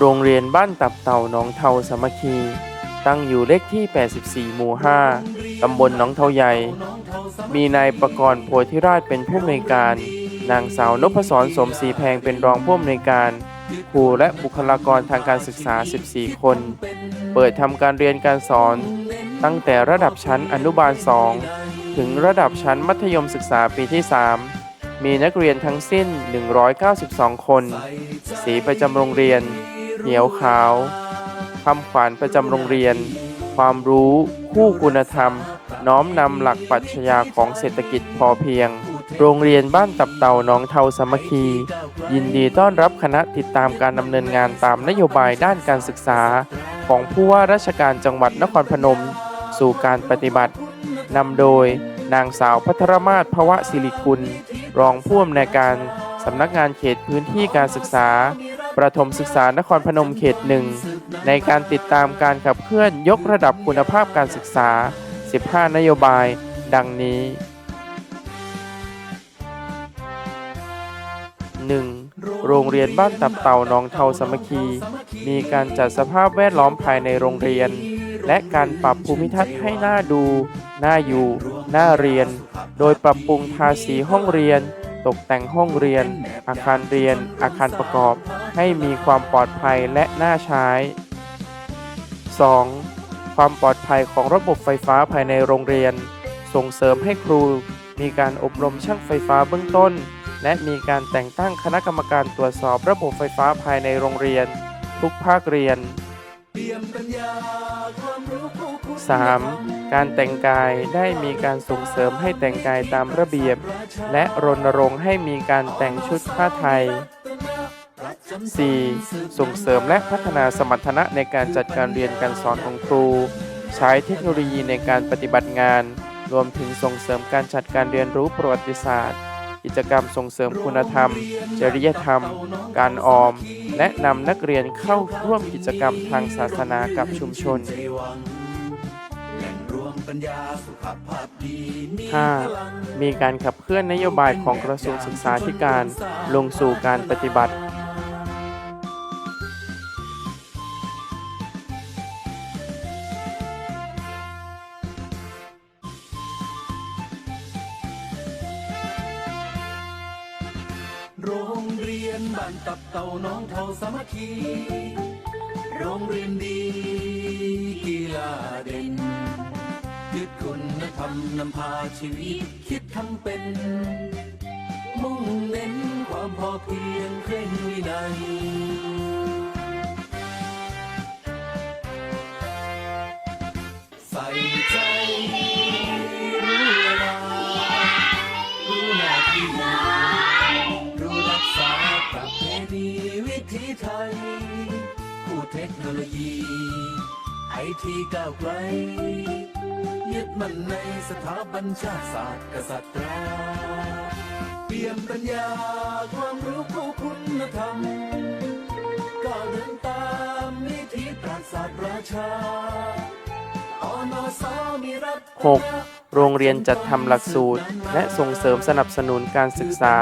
โรงเรียนบ้านตับเต่าหนองเทาสามัคคี ตั้งอยู่เลขที่ 84 หมู่ 5 ตำบลหนองเทาใหญ่ มีนายประกรณ์โพธิราชเป็นผู้อำนวยการ นางสาวนพศรสมศรีแพงเป็นรองผู้อำนวยการ ครูและบุคลากรทางการศึกษา 14 คน เปิดทำการเรียนการสอน ตั้งแต่ระดับชั้นอนุบาล 2 ถึงระดับชั้นมัธยมศึกษาปีที่ 3มีนักเรียนทั้งสิ้น 192 คน สีประจำโรงเรียน เขียวขาวคำขวัญประจำโรงเรียน ความรู้คู่คุณธรรม น้อมนำหลักปรัชญาของเศรษฐกิจพอเพียง โรงเรียนบ้านตับเต่าหนองเทาสมัคคี ยินดีต้อนรับคณะติดตามการดำเนินงานตามนโยบายด้านการศึกษา ของผู้ว่าราชการจังหวัดนครพนม สู่การปฏิบัตินำโดยนางสาวพัทรมาศภวะศิริกุล รองผู้อำนวยการสำนักงานเขตพื้นที่การศึกษา ประถมศึกษานครพนมเขตหนึ่งในการติดตามการขับเคลื่อนยกระดับคุณภาพการศึกษา 15 นโยบาย ดังนี้ 1. โรงเรียนบ้านตับเต่าหนองเทาสมัคคี มีการจัดสภาพแวดล้อมภายในโรงเรียน และการปรับภูมิทัศน์ให้น่าดู น่าอยู่ น่าเรียน โดยปรับปรุงทาสีห้องเรียน ตกแต่งห้องเรียน อาคารเรียน อาคารประกอบ ให้มีความปลอดภัยและน่าใช้ 2. ความปลอดภัยของระบบไฟฟ้าภายในโรงเรียน ส่งเสริมให้ครู มีการอบรมช่างไฟฟ้าเบื้องต้น และมีการแต่งตั้งคณะกรรมการตรวจสอบระบบไฟฟ้าภายในโรงเรียน ทุกภาคเรียน 3. การแต่งกายได้มีการส่งเสริมให้แต่งกายตามระเบียบ และรณรงค์ให้มีการแต่งชุดผ้าไทย 4. ส่งเสริมและพัฒนาสมรรถนะในการจัดการเรียนการสอนของครู ใช้เทคโนโลยีในการปฏิบัติงาน รวมถึงส่งเสริมการจัดการเรียนรู้ประวัติศาสตร์ กิจกรรมส่งเสริมคุณธรรม จริยธรรม การออม และนำนักเรียนเข้าร่วมกิจกรรมทางศาสนากับชุมชน 5. มีการขับเคลื่อนนโยบายของกระทรวงศึกษาธิการลงสู่การปฏิบัติ โรงเรียนบ้านตับเต่าน้องเท่าสามัคคี โรงเรียนดีกีฬาเด่นยึดคุณธรรมนำพาชีวิตคิดทำเป็น ไอทีก้าวไกล ยึดมั่นในสถาบันชาติศาสตร์กษัตริย์เปี่ยมปัญญาความรู้ผู้คุณธรรมก้าวเดินตามวิถีปราศาสตร์ราชาอนอสมีรับ 6. โรงเรียนจัดทำหลักสูตร และส่งเสริมสนับสนุนการศึกษา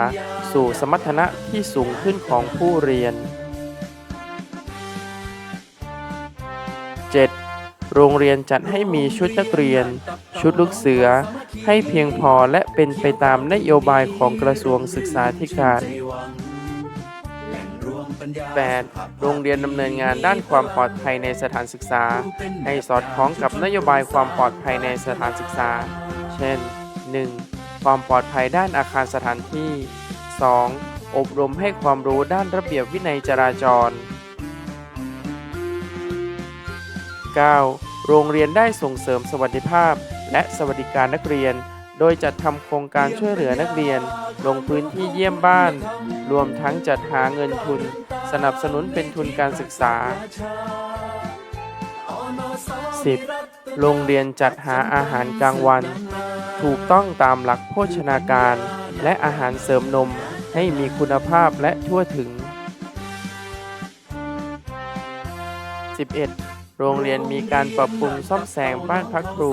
สู่สมรรถนะที่สูงขึ้นของผู้เรียน 7. โรงเรียนจัดให้มีชุดนักเรียน ชุดลูกเสือ ให้เพียงพอและเป็นไปตามนโยบายของกระทรวงศึกษาธิการ 8. โรงเรียนดำเนินงานด้านความปลอดภัยในสถานศึกษา ให้สอดคล้องกับนโยบายความปลอดภัยในสถานศึกษา เช่น 1. ความปลอดภัยด้านอาคารสถานที่ 2. อบรมให้ความรู้ด้านระเบียบวินัยจราจร 9. โรงเรียนได้ส่งเสริมสวัสดิภาพ และสวัสดิการนักเรียน โดยจัดทำโครงการช่วยเหลือนักเรียน ลงพื้นที่เยี่ยมบ้าน รวมทั้งจัดหาเงินทุน สนับสนุนเป็นทุนการศึกษา 10. โรงเรียนจัดหาอาหารกลางวัน ถูกต้องตามหลักโภชนาการ และอาหารเสริมนมให้มีคุณภาพและทั่วถึง 11. โรงเรียนมีการปรับปรุงซ่อมแซมบ้านพักครู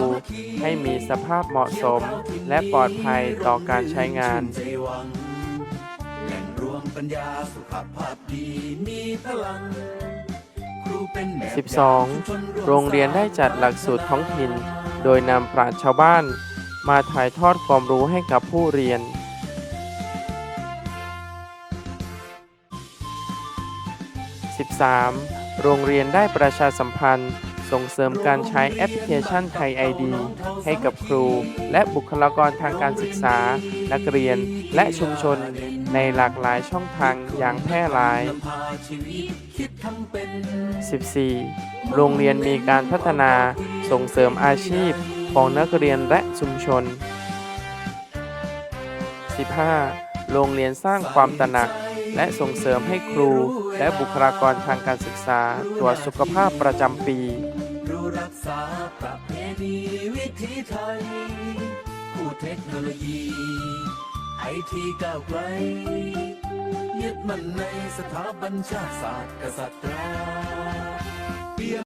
ให้มีสภาพเหมาะสม และปลอดภัยต่อการใช้งาน แหล่งรวมปัญญาสุขภาพดีมีพลังเป็นแบบ 12. โรงเรียนได้จัดหลักสูตรท้องถิ่น โดยนำปราชญ์ชาวบ้าน มาถ่ายทอดความรู้ให้กับผู้เรียน 13. โรงเรียนได้ประชาสัมพันธ์ ส่งเสริมการใช้แอปพลิเคชันไทย ID ให้กับครู และบุคลากรทางการศึกษา นักเรียนและชุมชน ในหลากหลายช่องทางอย่างแพร่หลาย 14. โรงเรียนมีการพัฒนาส่งเสริมอาชีพของนักเรียนและชุมชน 15. โรงเรียนสร้างความตระหนัก และส่งเสริมให้ครู และบุคลากรทางการศึกษา ตรวจสุขภาพประจำปี รู้รักษาประเพณีวิถีไทยผู้เทคโนโลยีไอทีก้าวไกลยึดมั่นในสถาบันชาติศาสตร์กษัตริย์